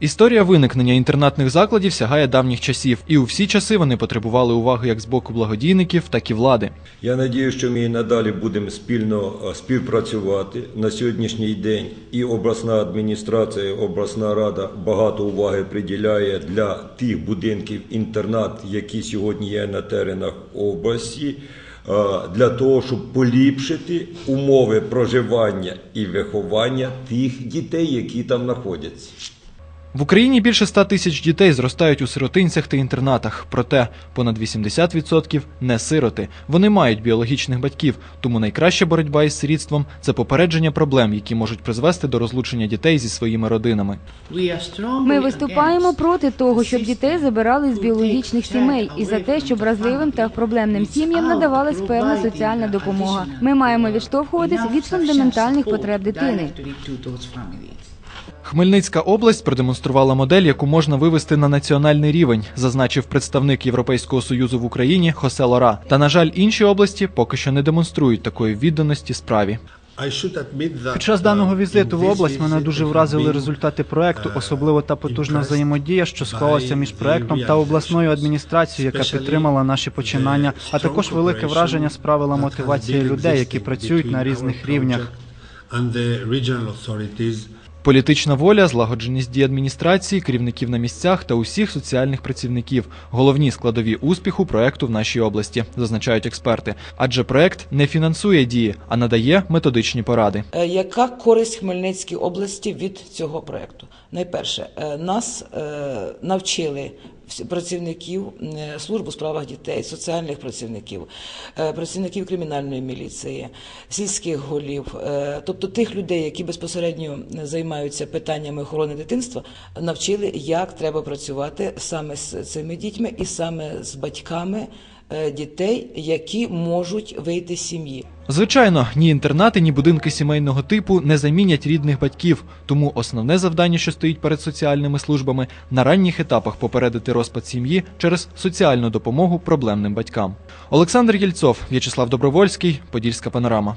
Історія виникнення інтернатних закладів сягає давніх часів, і у всі часи вони потребували уваги як з боку благодійників, так і влади. Я надію, що ми і надалі будемо спільно е, співпрацювати на сьогоднішній день. І обласна адміністрація, обласна рада багато уваги приділяє для тих будинків інтернат, які сьогодні є на теренах області, е, для того, щоб поліпшити умови проживання і виховання тих дітей, які там знаходяться. В Україні більше 100 тисяч дітей зростають у сиротинцях та інтернатах. Проте понад 80% – не сироти. Вони мають біологічних батьків, тому найкраща боротьба із сирітством це попередження проблем, які можуть призвести до розлучення дітей зі своїми родинами. Ми виступаємо проти того, щоб дітей забирали з біологічних сімей, і за те, щоб вразливим та проблемним сім'ям надавалась певна соціальна допомога. Ми маємо відштовхуватись від фундаментальних потреб дитини. Хмельницька область продемонструвала модель, яку можна вивести на національний рівень, зазначив представник Європейського союзу в Україні Хосе Лора. Та на жаль, інші області поки що не демонструють такої відданості справі. Під час даного візиту в область мене дуже вразили результати проекту, особливо та потужна взаємодія, що склалася між проектом та обласною адміністрацією, яка підтримала наші починання, а також велике враження справила мотивація людей, які працюють на різних рівнях. Політична воля, злагодженість дій адміністрації, керівників на місцях та усіх соціальних працівників головні складові успіху проекту в нашій області, зазначають експерти. Адже проект не фінансує дії, а надає методичні поради. Е, Яка користь Хмельницькій області від цього проекту? Найперше, е, нас е, навчили працівників е, служб у справах дітей, соціальних працівників, е, працівників кримінальної міліції, сільських голів, е, тобто тих людей, які безпосередньо займаються питаннями охорони дитинства, навчили, як треба працювати саме з цими дітьми і саме з батьками дітей, які можуть вийти з сім'ї. Звичайно, ні інтернати, ні будинки сімейного типу не замінять рідних батьків. Тому основне завдання, що стоїть перед соціальними службами, на ранніх етапах попередити розпад сім'ї через соціальну допомогу проблемним батькам. Олександр Єльцов, В'ячеслав Добровольський, Подільська панорама.